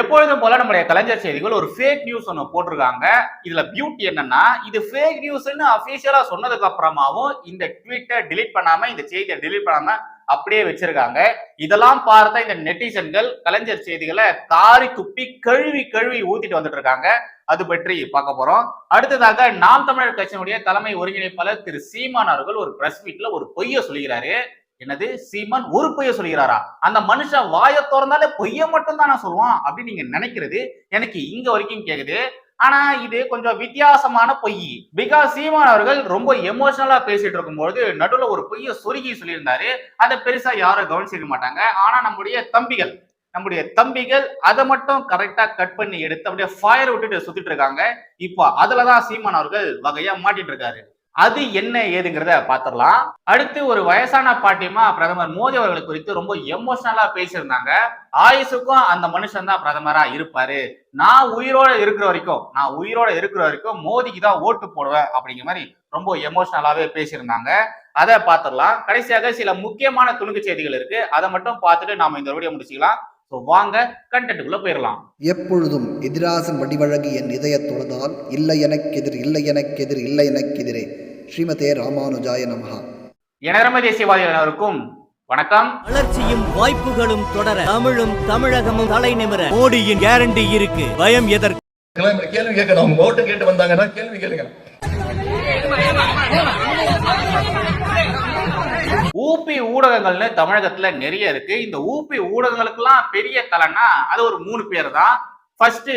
எப்பொழுதும் போல நம்மளுடைய கலைஞர் செய்திகள் ஒரு ஃபேக் நியூஸ் ஒன்று போட்டிருக்காங்க. இதுல பியூட்டி என்னன்னா இது ஃபேக் நியூஸ்ன்னு அபிஷியலா சொன்னதுக்கு அப்புறமாவும் இந்த ட்வீட்டை டிலீட் பண்ணாம இந்த செய்தியை டிலீட் பண்ணாம அப்படியே வச்சிருக்காங்க. இதெல்லாம் பார்த்த இந்த நெட்டிசன்கள் கலைஞர் செய்திகளை காரி துப்பி கழுவி கழுவி ஊத்திட்டு வந்துட்டு இருக்காங்க அது பற்றி பார்க்க போறோம். அடுத்ததாக நாம் தமிழர் கட்சியினுடைய தலைமை ஒருங்கிணைப்பாளர் திரு சீமான் அவர்கள் ஒரு பிரஸ் மீட்ல ஒரு பொய்ய சொல்கிறாரு என்னது? சீமான் ஒரு பொய்ய சொல்கிறாரா? அந்த மனுஷன் வாயை திறந்தாலே பொய்ய மட்டும் தானே சொல்லுவான் அப்படின்னு நீங்க நினைக்கிறது எனக்கு இங்க வரைக்கும் கேக்குது. ஆனா இது கொஞ்சம் வித்தியாசமான பொய். பிகாஸ் சீமான் அவர்கள் ரொம்ப எமோஷனலா பேசிட்டு இருக்கும்போது நடுவுல ஒரு பொய்ய சொருகி சொல்லியிருந்தாரு. அதை பெருசா யாரும் கவனிச்சிருக்க மாட்டாங்க. ஆனா நம்முடைய தம்பிகள் நம்முடைய தம்பிகள் அதை மட்டும் கரெக்டா கட் பண்ணி எடுத்து அப்படியே ஃபயர் விட்டுட்டு சுத்திட்டு இருக்காங்க. இப்போ அதுலதான் சீமான் அவர்கள் வகையா மாட்டிட்டு இருக்காரு. அது என்ன ஏதுங்கிறத பாத்திரலாம் அடுத்து ஒரு வயசான பாட்டியமா பிரதமர் மோடி அவர்கள் குறித்து ரொம்ப எமோஷனலா பேசியிருந்தாங்க. ஆயுசுக்கும் அந்த மனுஷன் தான் பிரதமரா இருப்பாரு. நான் உயிரோட இருக்கிற வரைக்கும் நான் உயிரோட இருக்கிற வரைக்கும் மோடிக்கு தான் ஓட்டு போடுவேன் அப்படிங்கிற மாதிரி ரொம்ப எமோஷனலாவே பேசியிருந்தாங்க. அதை பார்த்துடலாம் கடைசியாக சில முக்கியமான துணுக்கு செய்திகள் இருக்கு. அதை மட்டும் பார்த்துட்டு நாம இந்த வீடியோ முடிச்சுக்கலாம். ஸோ வாங்க கண்டென்ட்டுக்குள்ள போயிடலாம் எப்பொழுதும் எதிராசன் வடிவழகு என் இதய தொழுதால் இல்லை எனக்கெதிர் இல்லை எனக்கெதிர் இல்லை எனக்கெதிரே ஸ்ரீமதே ராமானுஜாய நமஹா. எனரம தேசியவாதிகள் அனைவருக்கும் வணக்கம். வளர்ச்சியும் வாய்ப்புகளும் தொடர தமிழும் தமிழகமும் தலை நிமிர மோடியின் கேரண்டி இருக்கு. பயம் எதற்கு? கேள்வி கேட்கணும். ஓட்டு கேட்டு வந்தாங்கன்னா கேள்வி கேளுங்க. ஊபி ஊடகங்கள்னு தமிழகத்துல நிறைய இருக்கு. இந்த ஊபி ஊடகங்களுக்கெல்லாம் பெரிய தலைன்னா அது ஒரு மூணு பேர் தான் ஃபர்ஸ்ட்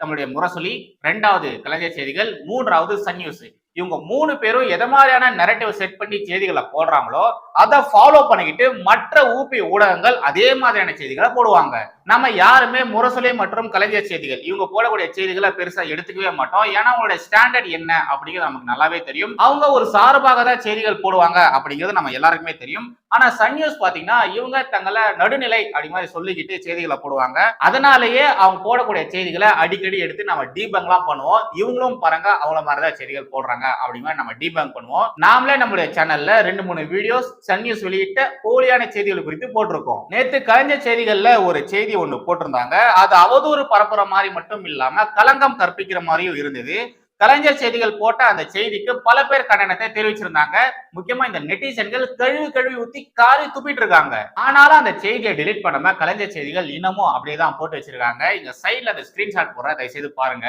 நம்மளுடைய முரசொலி. ரெண்டாவது கலைஞர் செய்திகள். மூன்றாவது சன் நியூஸ். இவங்க மூணு பேரும் எதை மாதிரியான நெரட்டிவ் செட் பண்ணி செய்திகளை போடுறாங்களோ அதை ஃபாலோ பண்ணிக்கிட்டு மற்ற ஊபி ஊடகங்கள் அதே மாதிரியான செய்திகளை போடுவாங்க. நம்ம யாருமே முரசொலி மற்றும் கலைஞர் செய்திகள் இவங்க போடக்கூடிய செய்திகளை பெருசா எடுத்துக்கவே மாட்டோம். ஏன்னா அவங்களோட ஸ்டாண்டர்ட் என்ன அப்படிங்கிறது நமக்கு நல்லாவே தெரியும். அவங்க ஒரு சார்பாக தான் செய்திகள் போடுவாங்க அப்படிங்கிறது நம்ம எல்லாருக்குமே தெரியும். ஆனா சன் நியூஸ் பாத்தீங்கன்னா இவங்க தங்களை நடுநிலை அப்படி மாதிரி சொல்லிக்கிட்டு செய்திகளை போடுவாங்க. அதனாலேயே அவங்க போடக்கூடிய செய்திகளை அடிக்கடி எடுத்து நம்ம டீபங்லாம் பண்ணுவோம். இவங்களும் பாருங்க அவங்கள மாதிரிதான் செய்திகள் போடுறாங்க. பண்றாங்க அப்படிங்கிற நம்ம டீபங்க் பண்ணுவோம். நாமளே நம்மளுடைய சேனல்ல ரெண்டு மூணு வீடியோஸ் சன் நியூஸ் வெளியிட்ட போலியான செய்திகள் குறித்து போட்டிருக்கோம். நேத்து கலைஞர் செய்திகள்ல ஒரு செய்தி ஒண்ணு போட்டிருந்தாங்க. அது அவதூறு பரப்புற மாதிரி மட்டும் இல்லாம களங்கம் கற்பிக்கிற மாதிரியும் இருந்தது. கலைஞர் செய்திகள் போட்ட அந்த செய்திக்கு பல பேர் கண்டனத்தை தெரிவிச்சிருந்தாங்க. முக்கியமா இந்த நெட்டிசன்கள் கழுவி கழுவி ஊத்தி காரி துப்பிட்டு இருக்காங்க. ஆனாலும் அந்த செய்தியை டெலீட் பண்ணாம கலைஞர் செய்திகள் இன்னமும் அப்படியே தான் போட்டு வச்சிருக்காங்க. இங்க சைட்ல அந்த ஸ்கிரீன்ஷாட் போடுற தயவு செய்து பாருங்க.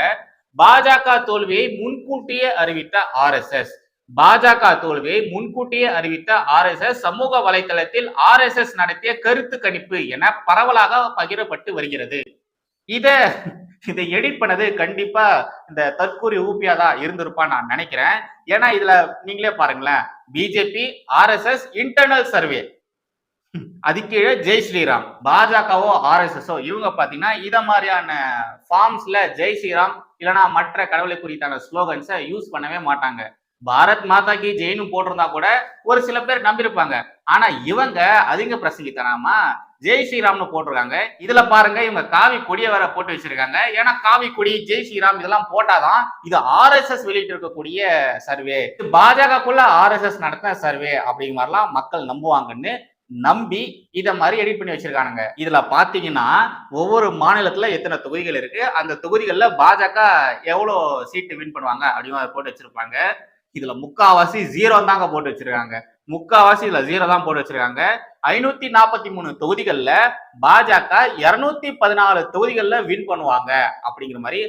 பாஜக தோல்வியை முன்கூட்டியே அறிவித்த ஆர்எஸ்எஸ் பாஜக தோல்வியை முன்கூட்டியே அறிவித்த ஆர்எஸ்எஸ் சமூக வலைதளத்தில் ஆர்எஸ்எஸ் நடத்திய கருத்து கணிப்பு என பரவலாக பகிரப்பட்டு வருகிறது. இத இதை எடிட் பண்ணது கண்டிப்பா இந்த தற்கூரி ஊப்பியா தான் இருந்திருப்பான் நான் நினைக்கிறேன். ஏன்னா இதுல நீங்களே பாருங்களேன். பிஜேபி ஆர்எஸ்எஸ் இன்டர்னல் சர்வே அது கீழே ஜெய் ஸ்ரீராம் பாஜகவோ ஆர்எஸ்எஸோ இவங்க பாத்தீங்கன்னா இத மாதிரியான ஃபார்ம்ஸ்ல ஜெய் ஸ்ரீராம் இல்லைன்னா மற்ற கடவுளை குறித்தான ஸ்லோகன்ஸை யூஸ் பண்ணவே மாட்டாங்க. பாரத் மாதா கி ஜெயின்னு போட்டிருந்தா கூட ஒரு சில பேர் நம்பியிருப்பாங்க. ஆனா இவங்க அதிக பிரசங்கித்தனாமா ஜெய் ஸ்ரீராம்னு போட்டிருக்காங்க. இதுல பாருங்க இவங்க காவி கொடியை வேற போட்டு வச்சிருக்காங்க. ஏன்னா காவி கொடி ஜெய் ஸ்ரீராம் இதெல்லாம் போட்டாதான் இது ஆர்எஸ்எஸ் வெளியிட்டு இருக்கக்கூடிய சர்வே பாஜகக்குள்ள ஆர்எஸ்எஸ் நடத்தின சர்வே அப்படிங்கிற மாதிரிலாம் மக்கள் நம்புவாங்கன்னு நம்பி இதை மாதிரி எடிட் பண்ணி வச்சிருக்கானுங்க. இதுல பாத்தீங்கன்னா ஒவ்வொரு மாநிலத்துல எத்தனை தொகுதிகள் இருக்கு? அந்த தொகுதிகளில் பாஜக எவ்வளவு சீட்டு வின் பண்ணுவாங்க அப்படின்னு போட்டு வச்சிருப்பாங்க. இதுல முக்காவாசி ஜீரோ தாங்க போட்டு வச்சிருக்காங்க. முக்காவாசி இதுல ஜீரோ தான் போட்டு வச்சிருக்காங்க. ஐநூத்தி நாற்பத்தி மூணு தொகுதிகள்ல பாஜக இருநூத்தி பதினாலு தொகுதிகள்ல வின் பண்ணுவாங்க. அப்படிங்கிற மாதிரி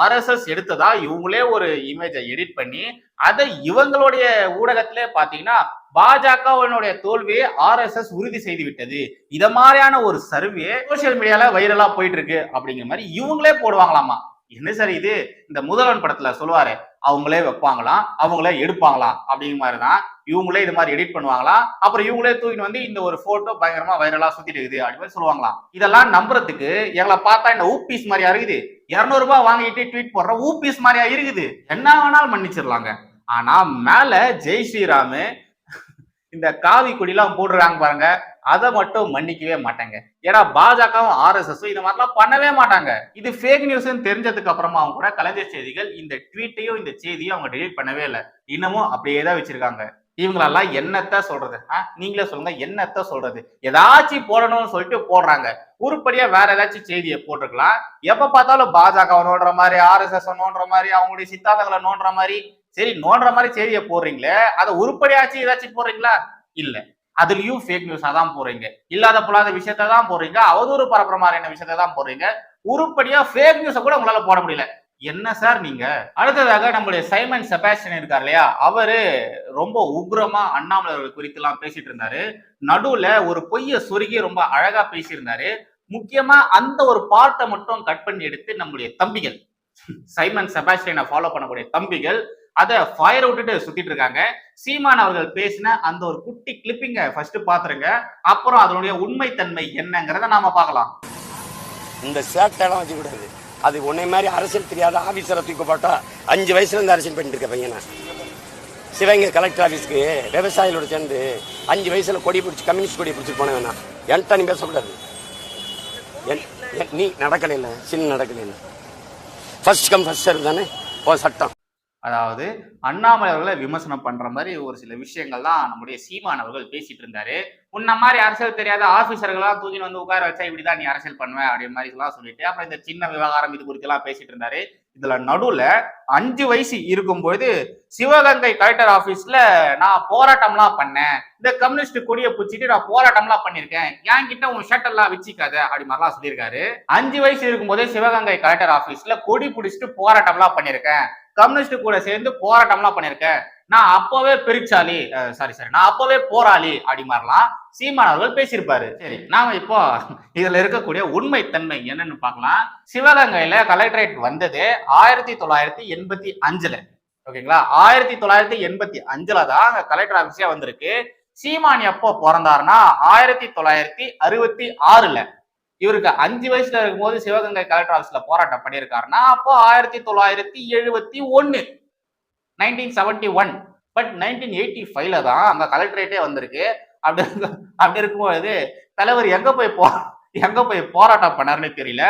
ஆர்எஸ்எஸ் எடுத்ததா இவங்களே ஒரு இமேஜை எடிட் பண்ணி அதை இவங்களுடைய ஊடகத்திலே பாத்தீங்கன்னா பாஜகவினுடைய தோல்வியை ஆர்எஸ்எஸ் உறுதி செய்து விட்டது இத மாதிரியான ஒரு சர்வே சோசியல் மீடியால வைரலா போயிட்டு இருக்கு அப்படிங்கிற மாதிரி இவங்களே போடுவாங்களாமா? என்ன சார் இது? இந்த முதல்வன் படத்துல சொல்லுவாரு அவங்களே வைப்பாங்களாம் அவங்களே எடுப்பாங்களாம் அப்படிங்கிற மாதிரி தான் இவங்களே இது மாதிரி எடிட் பண்ணுவாங்களாம் அப்புறம் இவங்களே தூக்கிட்டு வந்து இந்த ஒரு போட்டோ பயங்கரமா வைரலா சுத்திட்டு இருக்குது அப்படி மாதிரி சொல்லுவாங்களாம். இதெல்லாம் நம்புறதுக்கு எங்களை பார்த்தா இந்த ஊப்பீஸ் மாதிரியா இருக்குது? இருநூறு ரூபாய் வாங்கிட்டு ட்வீட் போடுற ஊப்பீஸ் மாதிரியா இருக்குது? என்ன வேணாலும் மன்னிச்சிடலாங்க. ஆனா மேல ஜெய் ஸ்ரீராமு இந்த காவி கொடிலாம் போடுறாங்க பாருங்க. அதை மட்டும் மன்னிக்கவே மாட்டாங்க. ஏன்னா பாஜகவும் ஆர்எஸ்எஸும் இந்த மாதிரிலாம் பண்ணவே மாட்டாங்க. இது ஃபேக் நியூஸ்ன்னு தெரிஞ்சதுக்கு அப்புறமா அவங்க கூட கலைஞர் செய்திகள் இந்த ட்வீட்டையும் இந்த செய்தியும் அவங்க டெலீட் பண்ணவே இல்லை. இன்னமும் அப்படியே தான் வச்சிருக்காங்க. இவங்களெல்லாம் என்னத்த சொல்றது? ஆ? நீங்களே சொல்லுங்க என்னத்த சொல்றது? ஏதாச்சும் போடணும்னு சொல்லிட்டு போடுறாங்க. உருப்படியா வேற ஏதாச்சும் செய்தியை போட்டிருக்கலாம். எப்ப பார்த்தாலும் பாஜக நோண்டுற மாதிரி ஆர்எஸ்எஸ் நோண்டுற மாதிரி அவங்களுடைய சித்தாந்தங்களை நோண்டுற மாதிரி சரி நோண்டுற மாதிரி செய்தியை போடுறீங்களே அதை உருப்படியாச்சும் ஏதாச்சும் போடுறீங்களா? இல்லை. அதுலயும் ஃபேக் நியூஸா தான் போடுறீங்க. இல்லாத பொல்லாத விஷயத்த தான் போடுறீங்க. அவதூறு பரப்புற மாதிரியான விஷயத்த தான் போடுறீங்க. உருப்படியா ஃபேக் நியூஸை கூட உங்களால போட முடியல. என்ன சார் நீங்க? அடுத்ததாக நம்மளுடைய சைமன் செபாஸ்டியன் இருக்கார் இல்லையா? அவரு ரொம்ப உக்ரமா அண்ணாமலை அவர்கள் குறித்து எல்லாம் பேசிட்டு இருந்தாரு. நடுவுல ஒரு பொய்ய சொருகி ரொம்ப அழகா பேசியிருந்தாரு. முக்கியமா அந்த ஒரு பார்ட்டை மட்டும் கட் பண்ணி எடுத்து நம்மளுடைய தம்பிகள். சைமன் செபாஸ்டியனை ஃபாலோ பண்ணக்கூடிய தம்பிகள் அதை ஃபயர் விட்டுட்டு சுத்திட்டு இருக்காங்க. சீமான் அவர்கள் பேசின அந்த ஒரு குட்டி கிளிப்பிங்க ஃபர்ஸ்ட் பாத்துருங்க. அப்புறம் அதனுடைய உண்மைத்தன்மை என்னங்கிறத நாம பார்க்கலாம். இந்த சேட்டையெல்லாம் வச்சுக்கூடாது. அது உன்னை மாதிரி அரசியல் தெரியாத ஆஃபீஸரை தூக்க போட்டா அஞ்சு வயசுல இருந்து அரசியல் பண்ணிட்டு இருக்க பையனை? சிவகங்கை கலெக்டர் ஆஃபீஸ்க்கு விவசாயிகளோட சேர்ந்து அஞ்சு வயசுல கொடி பிடிச்சி கம்யூனிஸ்ட் கொடி பிடிச்சிட்டு போன வேணாம் என்கிட்ட நீ பேசக்கூடாது. என்- நீ நடக்கல இல்லை சின்ன நடக்கல இல்லை ஃபர்ஸ்ட் கம் ஃபர்ஸ்ட் சர்வ் தானே? ஓ சட்டம். அதாவது அண்ணாமலை அவர்களை விமர்சனம் பண்ற மாதிரி ஒரு சில விஷயங்கள் தான் நம்முடைய சீமான் அவர்கள் பேசிட்டு இருந்தாரு. உன்ன மாதிரி அரசியல் தெரியாத ஆபீசர்கள்லாம் தூக்கி வந்து உட்கார வச்சா இப்படிதான் நீ அரசியல் பண்ணுவேன் அப்படின்ற மாதிரி எல்லாம் சொல்லிட்டு அப்புறம் இந்த சின்ன விவகாரம் இது குறித்து எல்லாம் பேசிட்டு இருந்தாரு. இதுல நடுவுல அஞ்சு வயசு இருக்கும்போது சிவகங்கை கலெக்டர் ஆபீஸ்ல நான் போராட்டம்லாம் பண்ணேன். இந்த கம்யூனிஸ்ட் கொடியை பிடிச்சிட்டு நான் போராட்டம்லாம் பண்ணிருக்கேன் என்கிட்ட உன் ஷர்ட் எல்லாம் வச்சுக்காத அப்படி மாதிரிலாம் சொல்லியிருக்காரு. அஞ்சு வயசு இருக்கும்போதே சிவகங்கை கலெக்டர் ஆபீஸ்ல கொடி பிடிச்சிட்டு போராட்டம்லாம் பண்ணிருக்கேன் கம்யூனிஸ்ட் கூட சேர்ந்து போராட்டம்லாம் பண்ணிருக்கேன் நான் அப்பவே பெருச்சாலி சாரி சாரி நான் அப்பவே போராளி அப்படி மாதிரிலாம் சீமான் அவர்கள் பேசியிருப்பாரு. சரி. நாம இப்போ இதுல இருக்கக்கூடிய உண்மைத்தன்மை என்னன்னு பார்க்கலாம். சிவகங்கையில கலெக்டரேட் வந்தது ஆயிரத்தி தொள்ளாயிரத்தி எண்பத்தி அஞ்சுல. ஓகேங்களா? ஆயிரத்தி தொள்ளாயிரத்தி எண்பத்தி அஞ்சுல தான் அங்க கலெக்டர் ஆஃபீஸே வந்திருக்கு. சீமான் எப்போ பிறந்தாருன்னா ஆயிரத்தி தொள்ளாயிரத்தி அறுபத்தி ஆறுல. இவருக்கு அஞ்சு வயசுல இருக்கும்போது சிவகங்கை கலெக்டர் ஆஃபீஸ்ல போராட்டம் பண்ணியிருக்காருன்னா அப்போ ஆயிரத்தி தொள்ளாயிரத்தி எழுபத்தி ஒன்னு nineteen seventy one but nineteen eighty ஃபைவ்ல தான் அங்க கலெக்டரேட்டே வந்திருக்கு. அப்படி அப்படி இருக்கும்போது தலைவர் எங்க போய் போ எங்க போய் போராட்டம் பண்ணாருன்னு தெரியல.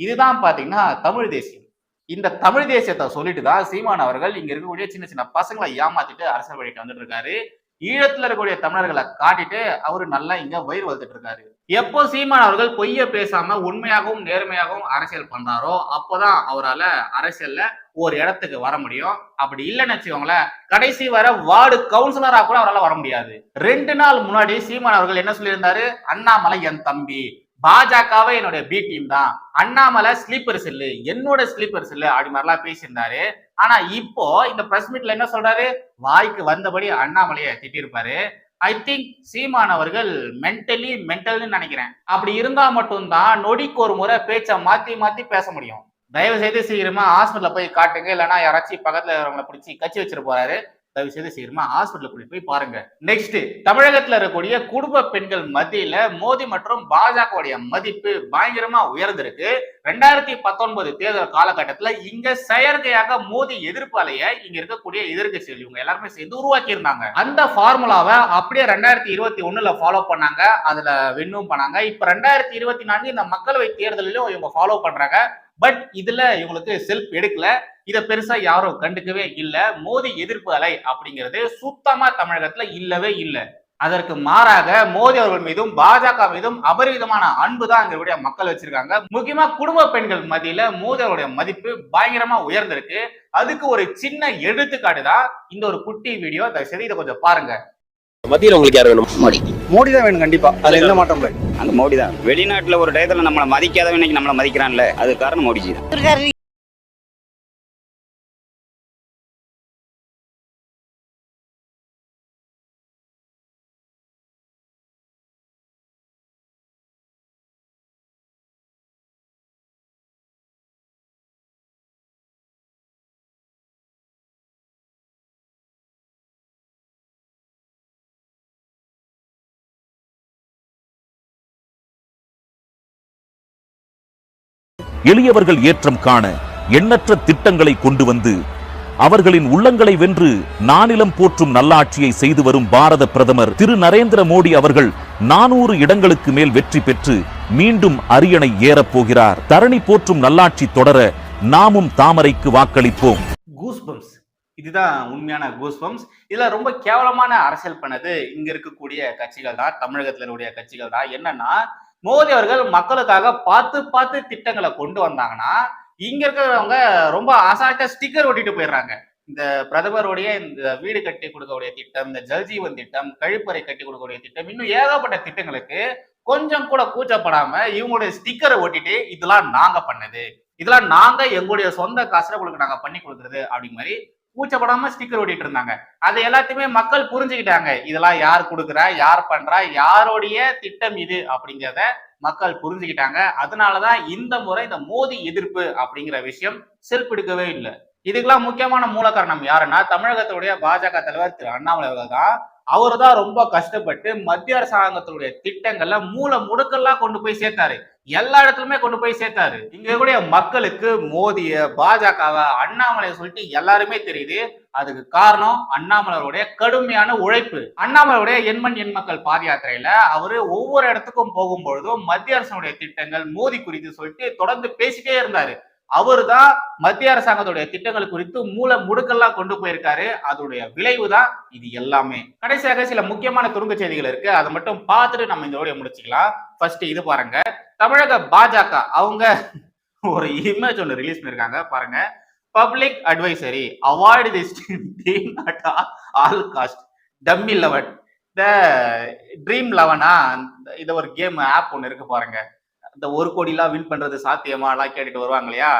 இதுதான் பாத்தீங்கன்னா தமிழ் தேசியம். இந்த தமிழ் தேசியத்தை சொல்லிட்டு தான் சீமான் அவர்கள் இங்க இருக்கக்கூடிய சின்ன சின்ன பசங்களை ஏமாத்திட்டு அரசியல் பண்ணிட்டு வந்துட்டு இருக்காரு. ஈழத்துல இருக்கக்கூடிய தமிழர்களை காட்டிட்டு அவரு நல்லா இங்க வயிறு வளர்த்துட்டு இருக்காரு. எப்போ சீமான் அவர்கள் பொய்ய பேசாம உண்மையாகவும் நேர்மையாகவும் அரசியல் பண்றாரோ அப்போதான் அவரால் அரசியல்ல ஒரு இடத்துக்கு வர முடியும். அப்படி இல்லைன்னு வச்சுக்கோங்களேன் கடைசி வர வார்டு கவுன்சிலரா கூட அவரால் வர முடியாது. ரெண்டு நாள் முன்னாடி சீமான் அவர்கள் என்ன சொல்லியிருந்தாரு? அண்ணாமலை என் தம்பி. பாஜகவே என்னுடைய பி டீம் தான். அண்ணாமலை ஸ்லீப்பர் செல்லு என்னோட ஸ்லீப்பர் செல்லு அப்படி மாதிரிலாம் பேசியிருந்தாரு. ஆனா இப்போ இந்த பிரஸ் மீட்ல என்ன சொல்றாரு? வாய்க்கு வந்தபடி அண்ணாமலையை திட்டிருப்பாரு ஐ திங்க் சீமான் அவர்கள் மென்டலி மென்டல்னு நினைக்கிறேன். அப்படி இருந்தா மட்டும்தான் நொடிக்கு ஒரு முறை பேச்சை மாத்தி மாத்தி பேச முடியும். தயவு செய்து சீக்கிரமா ஹாஸ்பிட்டல்ல போய் காட்டுங்க. இல்லைன்னா யாராச்சும் பக்கத்துல இருக்கிறவங்களை பிடிச்சி கட்சி வச்சிட்டு போறாரு. தயவு செய்து சீக்கிரமா ஹாஸ்பிட்டல் கூட்டிட்டு போய் பாருங்க. நெக்ஸ்ட் தமிழகத்துல இருக்கக்கூடிய குடும்ப பெண்கள் மத்தியில மோடி மற்றும் பாஜகவுடைய மதிப்பு பயங்கரமா உயர்ந்திருக்கு. ரெண்டாயிரத்தி பத்தொன்பது தேர்தல் காலகட்டத்துல இங்க செயற்கையாக மோடி எதிர்ப்பு அலைய இங்க இருக்கக்கூடிய எதிர்கட்சிகள் இவங்க எல்லாருமே சேர்ந்து உருவாக்கி இருந்தாங்க அந்த ஃபார்முலாவை அப்படியே ரெண்டாயிரத்தி இருபத்தி ஒண்ணுல ஃபாலோ பண்ணாங்க. அதுல வின்னும் பண்ணாங்க. இப்ப ரெண்டாயிரத்தி இருபத்தி நான்கு இந்த மக்களவை தேர்தலிலும் இவங்க ஃபாலோ பண்றாங்க. பட் இதுல இவங்களுக்கு செல்ஃப் எடுக்கல. இத பெருசா யாரும் கண்டுக்கவே இல்ல. மோடி எதிர்ப்பு அலை அப்படிங்கிறது சுத்தமா தமிழகத்துல இல்லவே இல்லை. அதற்கு மாறாக மோடி அவர்கள் மீதும் பாஜக மீதும் அபரிவிதமான அன்பு தான் இங்களுடைய மக்கள் வச்சிருக்காங்க. முக்கியமா குடும்ப பெண்கள் மத்தியில மோடி அவருடைய மதிப்பு பயங்கரமா உயர்ந்திருக்கு. அதுக்கு ஒரு சின்ன எடுத்துக்காட்டு தான் இந்த ஒரு குட்டி வீடியோ. செய்து இதை கொஞ்சம் பாருங்க. மத்தியில் உங்களுக்கு யார் வேணும்? மோடி. மோடி தான் வேணும் கண்டிப்பா. அதுல எந்த மாற்றம் இல்லை. அங்க மோடி தான். வெளிநாட்டுல ஒரு டயத்துல நம்மளை மதிக்காதவன் இன்னைக்கு நம்மளை மதிக்கிறான்ல. அது காரணம் மோடிஜி தான். எளியவர்கள் ஏற்றம் காண எண்ணற்ற திட்டங்களை கொண்டு வந்து அவர்களின் உள்ளங்களை வென்று நானிலம் போற்றும் நல்லாட்சியை செய்து வரும் பாரத பிரதமர் திரு நரேந்திர மோடி அவர்கள் நானூறு இடங்களுக்கு மேல் வெற்றி பெற்று மீண்டும் அரியணை ஏறப் போகிறார். தரணி போற்றும் நல்லாட்சி தொடர நாமும் தாமரைக்கு வாக்களிப்போம். இதுதான் உண்மையான கூஸ்பம்ஸ் இதுல ரொம்ப கேவலமான அரசியல் பண்ணது இங்க இருக்கக்கூடிய கட்சிகள் தான் தமிழகத்தில் இருக்கக்கூடிய கட்சிகள் தான் என்னன்னா மோடி அவர்கள் மக்களுக்காக பார்த்து பார்த்து திட்டங்களை கொண்டு வந்தாங்கன்னா இங்க இருக்கிறவங்க ரொம்ப அசால்ட்டா ஸ்டிக்கர் ஒட்டிட்டு போயிடுறாங்க. இந்த பிரதமருடைய இந்த வீடு கட்டி கொடுக்கக்கூடிய திட்டம் இந்த ஜல்ஜீவன் திட்டம் கழிப்பறை கட்டி கொடுக்கக்கூடிய திட்டம் இன்னும் ஏகப்பட்ட திட்டங்களுக்கு கொஞ்சம் கூட கூச்சப்படாம இவங்களுடைய ஸ்டிக்கரை ஒட்டிட்டு இதெல்லாம் நாங்க பண்ணது. இதெல்லாம் நாங்க எங்களுடைய சொந்த காசுல உங்களுக்கு நாங்க பண்ணி கொடுக்குறது அப்படி மாதிரி கூச்சப்படாம ஸ்டிக்கர் ஓட்டிட்டு இருந்தாங்க அது எல்லாத்தையுமே மக்கள் புரிஞ்சுக்கிட்டாங்க. இதெல்லாம் யார் கொடுக்குறா யார் பண்றா யாருடைய திட்டம் இது அப்படிங்கிறத மக்கள் புரிஞ்சுக்கிட்டாங்க. அதனாலதான் இந்த முறை இந்த மோதி எதிர்ப்பு அப்படிங்கிற விஷயம் செல்பிடிக்கவே இல்லை. இதுக்கெல்லாம் முக்கியமான மூல காரணம் யாருன்னா தமிழகத்துடைய பாஜக தலைவர் திரு அண்ணாமலை அவர்கள் தான். அவரு தான் ரொம்ப கஷ்டப்பட்டு மத்திய அரசாங்கத்தினுடைய திட்டங்கள்ல மூல முடுக்கெல்லாம் கொண்டு போய் சேர்த்தாரு. எல்லா இடத்துலயுமே கொண்டு போய் சேர்த்தாரு. இங்க இருக்கக்கூடிய மக்களுக்கு மோதிய பாஜகவை அண்ணாமலை சொல்லிட்டு எல்லாருமே தெரியுது. அதுக்கு காரணம் அண்ணாமலையுடைய கடுமையான உழைப்பு. அண்ணாமலையுடைய எண்மண் எண் மக்கள் பாத யாத்திரையில அவரு ஒவ்வொரு இடத்துக்கும் போகும்பொழுதும் மத்திய அரசனுடைய திட்டங்கள் மோதி குறித்து சொல்லிட்டு தொடர்ந்து பேசிட்டே இருந்தாரு. அவரு தான் மத்திய அரசாங்கத்துடைய திட்டங்கள் குறித்து மூல முடுக்கெல்லாம் கொண்டு போயிருக்காரு. அதோடைய விளைவு தான் இது எல்லாமே. கடைசியாக சில முக்கியமான துருங்க செய்திகள் இருக்கு. அதை மட்டும் பார்த்துட்டு நம்ம இந்த வீடியோ முடிச்சுக்கலாம். ஃபர்ஸ்ட் இது பாருங்க. தமிழக பாஜக அவங்க ஒரு இமேஜ் ஒன்று ரிலீஸ் பண்ணிருக்காங்க. பாருங்க. Public advisory avoid this team at all cost dummy eleven the dream லெவனா இது ஒரு கேம் ஆப் ஒன்று இருக்கு பாருங்க. இந்த ஒரு கோடிலாம் வின் பண்றது சாத்தியமாலாம் கேட்டுட்டு வருவாங்க இல்லையா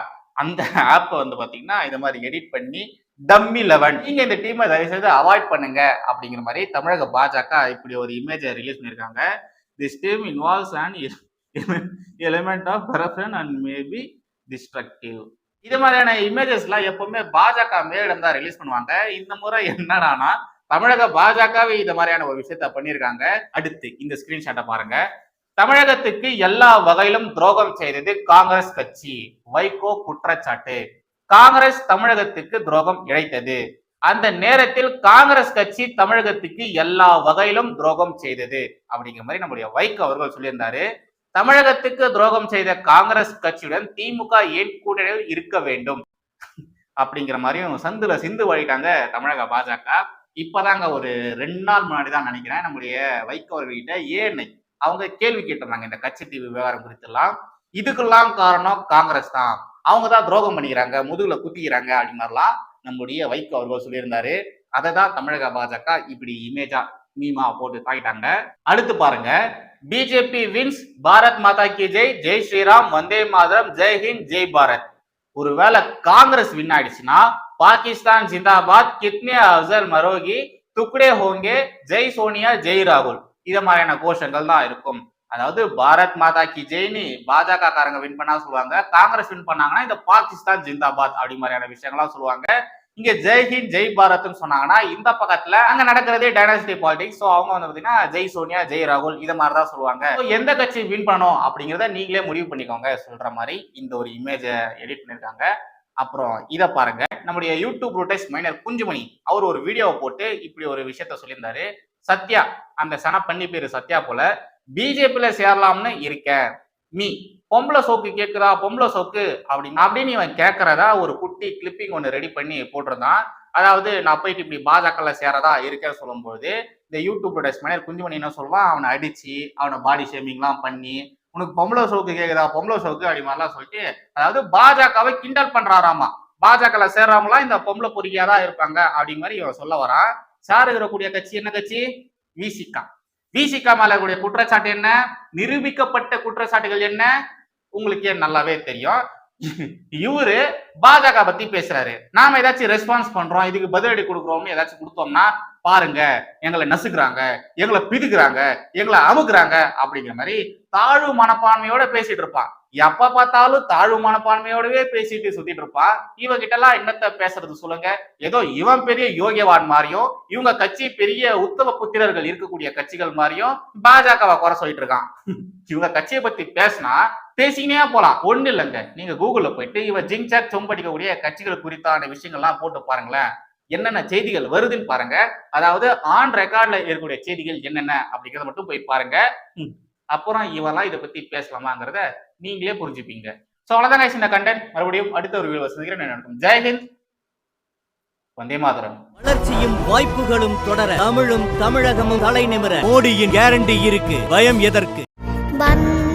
அந்த ஆப்பை வந்து பாத்தீங்கன்னா இந்த மாதிரி எடிட் பண்ணி டம்மி லெவன் நீங்க இந்த டீமை தயவு செய்து அவாய்ட் பண்ணுங்க அப்படிங்கிற மாதிரி தமிழக பாஜக இப்படி ஒரு இமேஜை ரிலீஸ் பண்ணியிருக்காங்க. This team involves and element of corruption and maybe destructive இது மாதிரியான இமேஜஸ்லாம் எப்பவுமே பாஜக மேலிடம் தான் ரிலீஸ் பண்ணுவாங்க. இந்த முறை என்னடானா தமிழக பாஜகவே இது மாதிரியான ஒரு விஷயத்த பண்ணியிருக்காங்க. அடுத்து இந்த ஸ்கிரீன்ஷாட்டை பாருங்க. தமிழகத்துக்கு எல்லா வகையிலும் துரோகம் செய்தது காங்கிரஸ் கட்சி. வைகோ குற்றச்சாட்டு. காங்கிரஸ் தமிழகத்துக்கு துரோகம் இழைத்தது. அந்த நேரத்தில் காங்கிரஸ் கட்சி தமிழகத்துக்கு எல்லா வகையிலும் துரோகம் செய்தது. அப்படிங்கிற மாதிரி நம்முடைய வைகோ அவர்கள் சொல்லியிருந்தாரு. தமிழகத்துக்கு துரோகம் செய்த காங்கிரஸ் கட்சியுடன் திமுக ஏன் கூட்டணியில் இருக்க வேண்டும்? அப்படிங்கிற மாதிரியும் சந்துல சிந்து வழிட்டாங்க தமிழக பாஜக. இப்பதாங்க ஒரு ரெண்டு நாள் முன்னாடி தான் நினைக்கிறேன் நம்முடைய வைகோ அவர்கிட்ட ஏன் அவங்க கேள்வி கேட்டிருந்தாங்க இந்த கட்சி தீவு விவகாரம் குறித்தெல்லாம். இதுக்கெல்லாம் காரணம் காங்கிரஸ் தான். அவங்க தான் துரோகம் பண்ணிக்கிறாங்க முதுகுல குத்திக்கிறாங்க அப்படி மாதிரிலாம் நம்முடைய வைகோ அவர்கள் சொல்லியிருந்தாரு. அதை தான் தமிழக பாஜக இப்படி இமேஜா மீமா போட்டு தாக்கிட்டாங்க. அடுத்து பாருங்க. பிஜேபி வின்ஸ் பாரத் மாதா கி ஜெய். ஜெய் ஸ்ரீராம் வந்தே மாதரம் ஜெய் ஹிந்த் ஜெய் பாரத். ஒருவேளை காங்கிரஸ் வின் ஆயிடுச்சுன்னா பாகிஸ்தான் ஜிந்தாபாத் கித்னே அப்சல் மரோகி துக்டே ஹோங்கே ஜெய் சோனியா ஜெய் ராகுல். இதை மாதிரியான கோஷங்கள் தான் இருக்கும். அதாவது பாரத் மாதா கி ஜெய்னி பாஜக காரங்க வின் பண்ணா சொல்லுவாங்க. காங்கிரஸ் வின் பண்ணாங்கன்னா இந்த பாகிஸ்தான் ஜிந்தாபாத் அப்படி மாதிரியான விஷயங்கள்லாம் சொல்லுவாங்க. இங்க ஜெய்ஹிந்த் ஜெய் பாரத்னு சொன்னாங்கன்னா இந்த பக்கத்துல அங்க நடக்கிறதே டைனாசிட்டி பாலிடிக்ஸ் ஸோ அவங்க வந்து பாத்தீங்கன்னா ஜெய் சோனியா ஜெய் ராகுல் இதை மாதிரி தான் சொல்லுவாங்க. எந்த கட்சி வின் பண்ணணும் அப்படிங்கிறத நீங்களே முடிவு பண்ணிக்கோங்க சொல்ற மாதிரி இந்த ஒரு இமேஜை எடிட் பண்ணிருக்காங்க. அப்புறம் இதை பாருங்க. நம்முடைய யூடியூப் ரூட்டஸ் மைனர் குஞ்சுமணி அவர் ஒரு வீடியோவை போட்டு இப்படி ஒரு விஷயத்த சொல்லியிருந்தாரு. சத்யா அந்த சன பண்ணி பேரு சத்யா போல பிஜேபியில சேரலாம்னு இருக்கேன். மீ பொம்பளை சோக்கு கேட்குதா பொம்பளை சோக்கு அப்படின்னு அப்படின்னு இவன் கேட்கறதா ஒரு குட்டி கிளிப்பிங் ஒன்று ரெடி பண்ணி போட்டிருந்தான். அதாவது நான் போயிட்டு இப்படி பாஜகல சேரதா இருக்கேன்னு சொல்லும்போது இந்த யூடியூப் மனிதர் குஞ்சுமணி என்ன சொல்லுவான் அவனை அடிச்சு அவனை பாடி ஷேமிங்லாம் பண்ணி உனக்கு பொம்பளை சோக்கு கேட்குதா பொம்பளை சோக்கு அப்படி மாதிரிலாம் சொல்லிட்டு அதாவது பாஜகவை கிண்டல் பண்றாராமா? பாஜகல சேர்றவங்களாம் இந்த பொம்பளை பொறுக்கியா தான் இருப்பாங்க? அப்படி மாதிரி இவன் சொல்ல வரான். சார் இருக்கக்கூடிய கட்சி என்ன கட்சி? விசிகா விசிகா மேல கூடிய குற்றச்சாட்டு என்ன? நிரூபிக்கப்பட்ட குற்றச்சாட்டுகள் என்ன? உங்களுக்கே நல்லாவே தெரியும்? இவரு பாஜக பத்தி பேசுறாரு. நாம ஏதாச்சும் ரெஸ்பான்ஸ் பண்றோம் இதுக்கு பதிலடி கொடுக்குறோம்னு ஏதாச்சும் கொடுத்தோம்னா பாருங்க எங்களை நசுக்கிறாங்க எங்களை பிதுக்குறாங்க எங்களை அமுக்குறாங்க அப்படிங்கிற மாதிரி தாழ்வு மனப்பான்மையோட பேசிட்டு இருப்பான் எப்ப பார்த்தாலும் தாழ்வு மனப்பான்மையோடவே பேசிட்டு சுத்திட்டு இருப்பான் இவகிட்ட எல்லாம் என்னத்த பேசுறது சொல்லுங்க. ஏதோ இவன் பெரிய யோகியவான் மாதிரியும் இவங்க கட்சி பெரிய உத்தம புத்திரர்கள் இருக்கக்கூடிய கட்சிகள் மாதிரியும் பாஜகவை குறை சொல்லிட்டு இருக்கான். இவங்க கட்சியை பத்தி பேசினா பேசினே போலாம். ஒண்ணு இல்லைங்க. நீங்க கூகுள்ல போயிட்டு இவன் ஜிங்சாக் சொம்படிக்கக்கூடிய கட்சிகள் குறித்தான விஷயங்கள்லாம் போட்டு பாருங்களேன். என்னென்ன செய்திகள் வருதுன்னு பாருங்க. அதாவது ஆன் ரெக்கார்ட்ல இருக்கக்கூடிய செய்திகள் என்னென்ன அப்படிங்கறத மட்டும் போய் பாருங்க. ம். அப்புறம் இவெல்லாம் இதை பத்தி பேசலாமாங்கிறத நீங்களே புரிஞ்சுப்பீங்க. ஸோ அவ்வளோதான் இந்த கண்டென்ட் மறுபடியும் அடுத்த ஒரு வீடியோ சந்திக்கிறேன். நான் ஜெய்ஹிந்த் வந்தே மாதரம். வளர்ச்சியும் வாய்ப்புகளும் தொடர தமிழும் தமிழகமும் தலை நிமிர மோடியின் கேரண்டி இருக்கு. பயம் எதற்கு? வந்தே